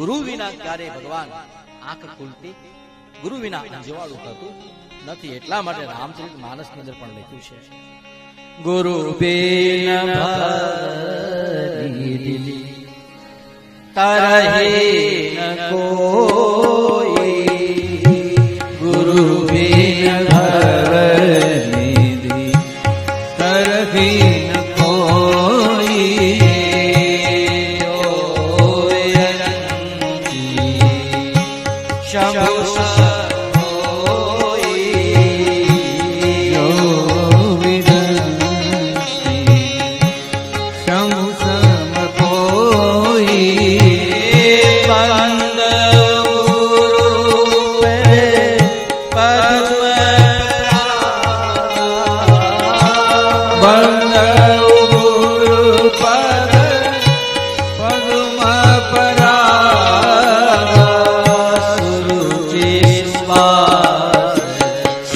ગુરુ વિના ક્યારે ભગવાન આંખ ખુલતી? ગુરુ વિના અંજવાળું થતું નથી. એટલા માટે રામચરિત માનસ અંદર પણ લખ્યું છે. ગુરુ બેન તરહે ન કોઈ. ગુરુ બિન ભરી કરહી ન શંભુ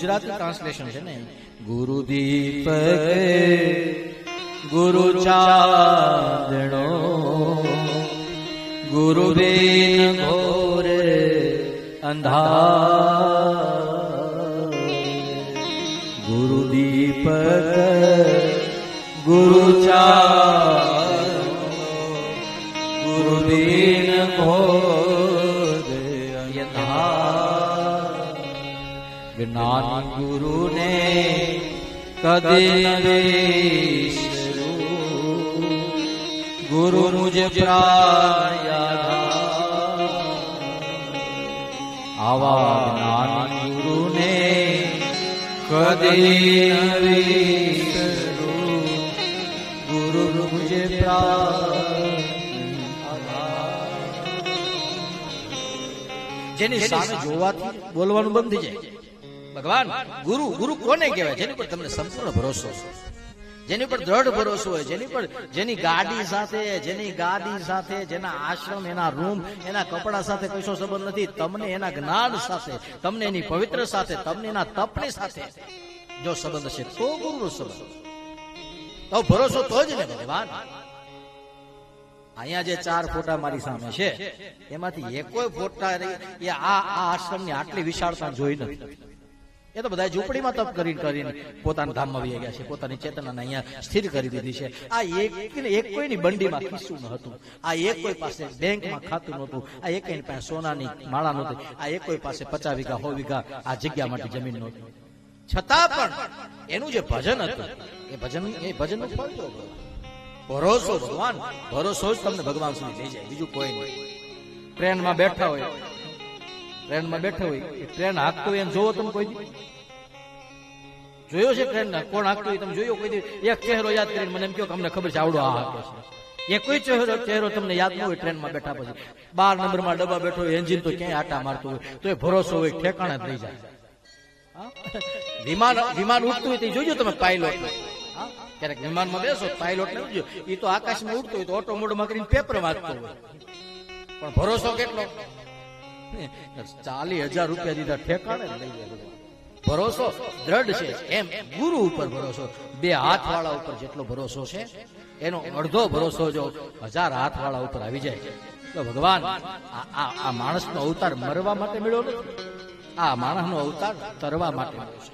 ગુજરાતી ટ્રાન્સલેશન છે ને ગુરુ દીપક ગુરુ ચાંદણો ગુરુ બેન ઘોર અંધા ગુરુ દીપક ગુરુ ચાંદણો ગુરુ બેન ઘોર અંધાર. જ્ઞાન ગુરુ ને કદે ગુરુ મુજે આવા જ્ઞાન ગુરુ ને કદે ગુરુ મુજે જેની સામે જોવાથી બોલવાનું બંધ થઈ જાય. ભગવાન, ગુરુ ગુરુ કોને કહેવાય? જેની પર તમને સંપૂર્ણ ભરોસો જેની પર દ્રઢ ભરોસો હોય, જેની પર જેની ગાડી સાથે, જેની ગાડી સાથે, જેના આશ્રમ, એના રૂમ, એના કપડા સાથે કશો સંબંધ નથી. તમને એના જ્ઞાન સાથે, તમને એની પવિત્ર સાથે, તમને એના તપની સાથે જો સંબંધ છે, તો ગુરુનો સંબંધ. તો ભરોસો તો જ ને ભગવાન. અહીંયા જે ચાર ફોટા મારી સામે છે, એમાંથી એકોય ફોટા એ આ આ આશ્રમની આટલી વિશાળતા જોઈ નથી. એ તો બધા ઝૂંપડીમાં તપ કરીને કરીને પોતાના ધામમાં વહી ગયા છે, પોતાની ચેતનાને અહીંયા સ્થિર કરી દીધી છે. આ એક એક કોઈની બંડીમાં ખિસ્સું ન હતું આ એક કોઈ પાસે બેંકમાં ખાતું નહોતું. આ એક પાસે સોનાની માળા નહોતી. આ એક કોઈ પાસે પચાસ વીઘા, સો વીઘા આ જગ્યા માટે જમીન નહોતી. છતાં પણ એનું જે ભજન હતું, એ ભજન એ ભજન ભરોસો ભગવાન, ભરોસો જ તમને ભગવાન સુધી લઈ જાય. બીજું કોઈ નહીં. ટ્રેનમાં બેઠા હોય ટ્રેનમાં બેઠા હોય, એ ટ્રેન હાંકતો હોય જોવો તમે કોઈ? જોયો છે ટ્રેન? કોણ હાંકતો હોય તમે જોયો કોઈ? એક ચહેરો યાદ કરીને મને એમ કહો કે અમને ખબર છે આવડો આ હાકે છે. એ કોઈ ચહેરો ચહેરો તમને યાદ ન હોય ટ્રેનમાં બેઠા પછી. બાર નંબરમાં ડબ્બા બેઠો હોય, એન્જિન તો ક્યાંય આટા મારતો હોય, તો એ ભરોસો હોય, ઠેકાણે લઈ જાય? વિમાન વિમાન ઉડતું હોય તે જોજો તમે પાયલોટ ક્યારેક વિમાનમાં બેસો પાયલોટ ને ઉડજો. એ તો આકાશમાં ઉડતો હોય તો ઓટો મોડમાં કરીને પેપર વાંચતો હોય. પણ ભરોસો કેટલો? ચાલીસ હજાર રૂપિયા દીધા ઠેકાણે લઈ જાય ભરોસો દ્રઢ છે. એમ ગુરુ ઉપર ભરોસો. બે હાથ વાળા ઉપર જેટલો ભરોસો છે, એનો અડધો ભરોસો જો હજાર હાથ વાળા ઉપર આવી જાય. તો ભગવાન આ માણસનો અવતાર મરવા માટે મળ્યો નથી. આ માણસનો અવતાર તરવા માટે મળ્યો છે.